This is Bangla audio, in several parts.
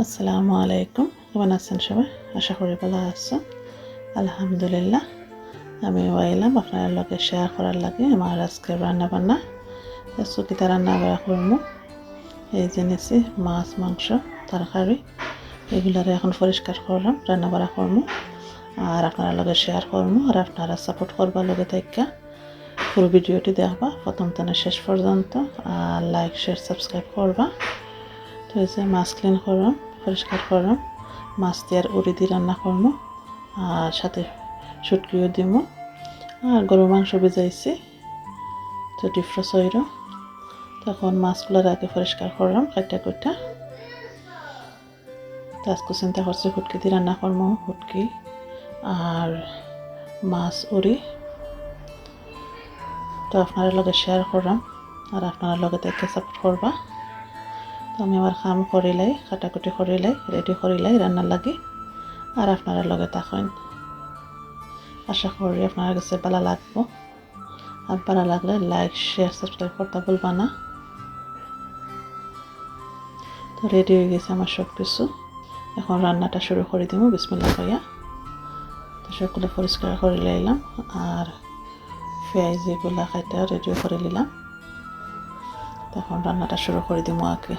আসসালামু আলাইকুম। কেমন আছেন সবাই? আশা করি ভালো আছেন আলহামদুলিল্লাহ, আমি ওয়াইলাম, আপনার লগে শেয়ার করার লাগে আমার আজকে রান্না বান্না চুকিতে রান্না বাড়া করব এই নিছি মাছ, মাংস, তরকারি, এগুলারে এখন পরিষ্কার করলাম, রান্না বাড়া করব আর আপনার লগে শেয়ার করব আর আপনারা সাপোর্ট করবার লগে থেকে পুরো ভিডিওটি দেখবা, প্রথম থেকে শেষ পর্যন্ত, আর লাইক শেয়ার সাবস্ক্রাইব করবা। যে মাছ ক্লিন করলাম, পরিষ্কার করলাম, মাছ দিয়ে আর উড়ি দিয়ে রান্না করব, আর সাথে শুটকিও দিব, আর গরুর মাংস ভিজাইছি, তো ডিফ্রস হইল। তখন মাছগুলোর আগে পরিষ্কার করলাম কাটা কুটা তো আজকে চিন্তা করছি হুটকি দিয়ে রান্না করব হুটকি আর মাছ উড়ি। তো আপনার লগে শেয়ার করলাম, আর আপনার লগে দেখে সাপোর্ট করবা। তো আমি আমার কাম করিলাই কাটাকুটি করিলাই রেডি করিলাই রান্নার লাগে। আর আপনারা লগে থাকেন। আশা করি আপনার কাছে ভালো লাগবো। আর ভালো লাগলে লাইক শেয়ার সাবস্ক্রাইব করতে বলবা না। তো রেডি হয়ে গেছে আমার সব কিছু এখন রান্নাটা শুরু করে দিব বিসমিল্লা ভাইয়া তো সবগুলো পরিষ্কার করে নিলাম আর পেঁয়াজ এগুলা খাইতে রেডি করে নিলাম। তখন রান্নাটা শুরু করে দিব আগে।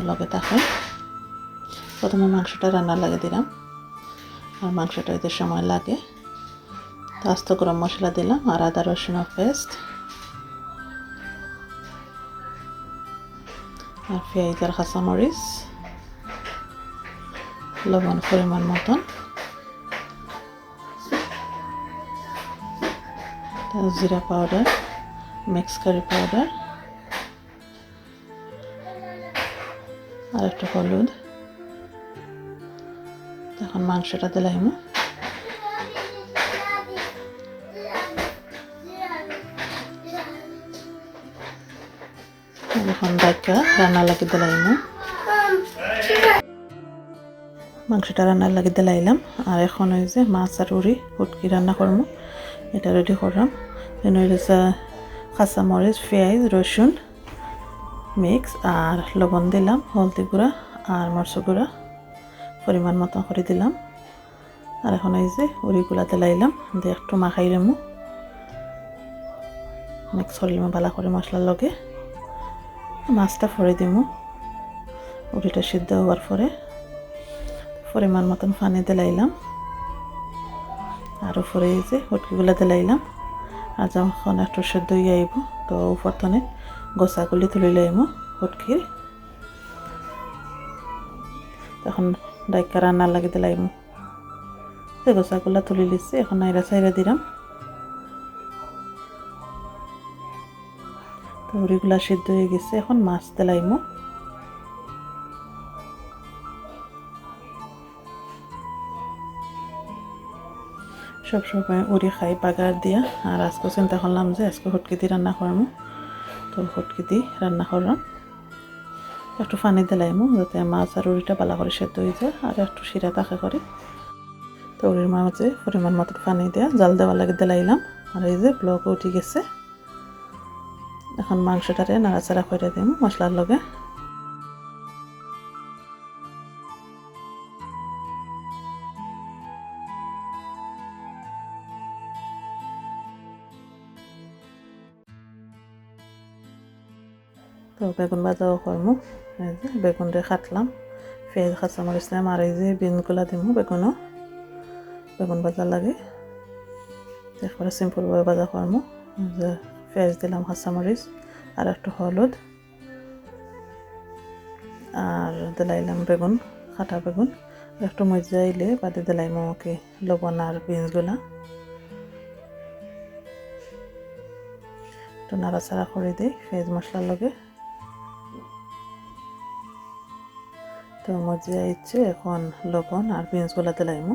লগে থাকে প্রথমে মাংসটা রান্না লাগে দিলাম। আর মাংসটা এতে সময় লাগে। আস্ত গরম মশলা দিলাম আর আদা রসুনের পেস্ট। আর পেঁয়াজ আর কাঁচামরিচ। লবণ পরিমাণ মতন। জিরা পাউডার, মিক্স কারি পাউডার। আর একটু হলুদ এখন মাংসটা দিলাইমু এখন ডাকা রান্না লাগি দিলাইমু মাংসটা রান্নার লাগি দিলাইলাম আর এখন ওই যে মাছ আর উড়ি, উটকি রান্না করব। এটা রেডি করলাম। কাঁচামরিচ, পেঁয়াজ, রসুন। মিক্স আর লবণ দিলাম, হলদি গুঁড়া আর মরচ গুঁড়া পরিমাণ মতো করে দিলাম। আর এখন এই যে উড়িগুলা লাইলাম দিয়ে একটু মাখাই রেমু মিক্স করিলাম ভালো করে মশলার লগে মাছটা ফরে দিমু। উড়িটা সিদ্ধ হওয়ার পরে পরিমাণ মতন পানি দিলাইলাম। আর উপরে এই যে উটকিগুলো দিলাইলাম। আর যখন একটু সেদ্ধ হয়ে আইব, তো উপর তনে গোসাগুলি তুলি লাইমু উটকির তখন ডাইকা লাগি দিলাইমু সেই গোসাগুলা তুলি লিছি এখন নাইরা সাইরা দিলাম তো উড়িগুলা সিদ্ধ হয়ে গেছে, এখন মাছ দিলাইমু সব সময় উড়ি খাই বাগার দিয়া আর আজকে চিন্তা করলাম যে আজকে হটকি দিয়ে রান্না করব তো হটকি দিয়ে রান্না করলাম একটু পানি দিলাইমু যাতে মাছ আর উড়িটা ভালো করে সেদ্ধ হয়ে যায় আর একটু শিরা তাকা করে তো উড়ির মাঝে পরিমাণ মতো পানি দেওয়া জাল দেওয়া লাগে দিলাইলাম আর এই যে ব্লক উঠে গেছে। এখন মাংসটারে নাড়াচাড়া করে দিম মশলার লগে। তো বেগুন ভাজাও করমু। এই যে বেগুন দিয়ে কাটলাম পেঁয়াজ কাঁচামরিচ দিলাম আর যে বিনগুলা দিমু বেগুনও বেগুন ভাজা লাগে। তারপরে সিম্পলভাবে ভাজা করমু যে পেঁয়াজ দিলাম কাঁচামরিচ আর একটু হলুদ। আর দিলাইলাম বেগুন কাটা বেগুন। একটু মজা আইলে বাদে দিলাইম ওকে লবণ আর বিনসগুলা একটু নাড়াচাড়া করে দিই পেঁয়াজ মশলার লগে। তো মজিয়া ইচ্ছে এখন লবণ আর বিনস গোলাতে লাগবো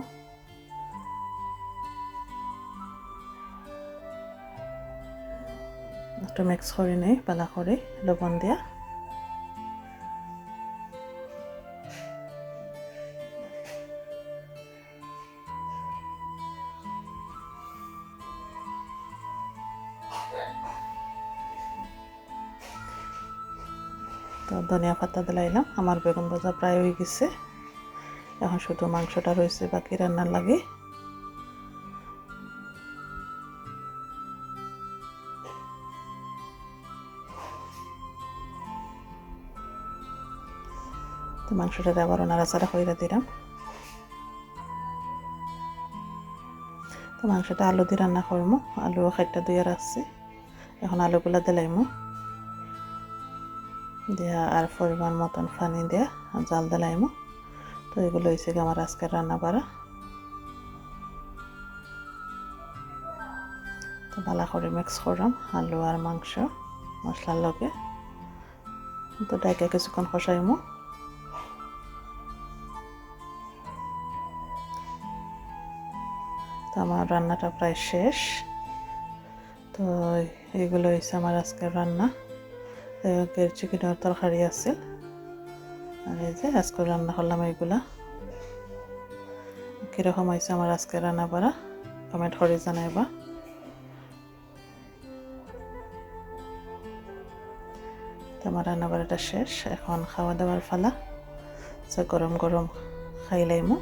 একটু মিক্স করে নেই পালা করে লবণ দিয়া। তো ধনিয়া পাতা দিলাইলাম। আমার বেগুন ভাজা প্রায় হয়ে গেছে। এখন শুধু মাংসটা রয়েছে, বাকি রান্নার লাগে। তো মাংসটা আবারও নাড়াচাড়া করে দিলাম। তো মাংসটা আলু দিয়ে রান্না করব। আলু খাইটা দিয়ে রাখছি। এখন আলুগুলা দিলাইমো। দিয়া আর পরিমাণ মতন পানি দিয়া জাল দিলাইমো তো এগুলো হয়েছে আমার আজকের রান্না করা। তো ভালো করে মিক্স করলাম আলু আর মাংস মশলার লগে। তো ডাইকে কিছুক্ষণ কষাইমো। তো আমার রান্নাটা প্রায় শেষ। তো এগুলো হয়েছে আমার আজকের রান্না। চিকেনের তরকারি আছে। আর এই যে আজকে রান্না করলাম এইগুলা কীরকম হয়েছে আমার আজকে রান্না বাড়া কমেন্ট করে জানাইবা। তো আমার রান্না বাড়াটা শেষ। এখন খাওয়া দাওয়ার ফালা গরম গরম খাইলাইমো।